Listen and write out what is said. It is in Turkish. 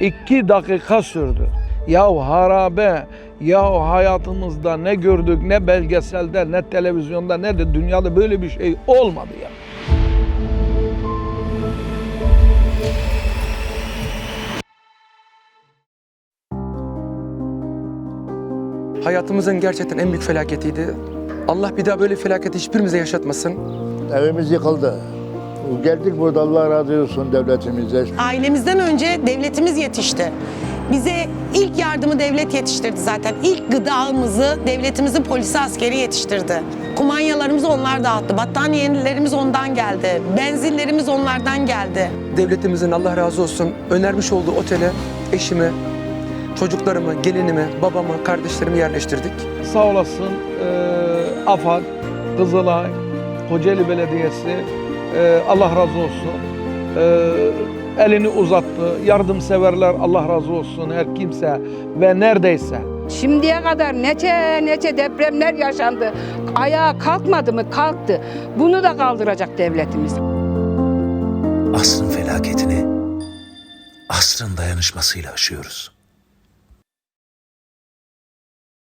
iki dakika sürdü. Ya harabe, ya hayatımızda ne gördük ne belgeselde ne televizyonda ne de dünyada böyle bir şey olmadı ya. Hayatımızın gerçekten en büyük felaketiydi. Allah bir daha böyle felaketi hiçbirimize yaşatmasın. Evimiz yıkıldı. Geldik burada Allah razı olsun devletimize. Ailemizden önce devletimiz yetişti. Bize ilk yardımı devlet yetiştirdi zaten. İlk gıdamızı devletimizin polisi askeri yetiştirdi. Kumanyalarımızı onlar dağıttı. Battaniyelerimiz ondan geldi. Benzinlerimiz onlardan geldi. Devletimizin Allah razı olsun önermiş olduğu otele eşimi, çocuklarımı, gelinimi, babamı, kardeşlerimi yerleştirdik. Sağ olasın eee AFAD, Kızılay, Kocaeli Belediyesi eee, Allah razı olsun. Eee, elini uzattı. Yardımseverler Allah razı olsun her kimse ve neredeyse Şimdiye kadar nece nece depremler yaşandı. Ayağa kalkmadı mı? Kalktı. Bunu da kaldıracak devletimiz. Asrın felaketini asrın dayanışmasıyla aşıyoruz.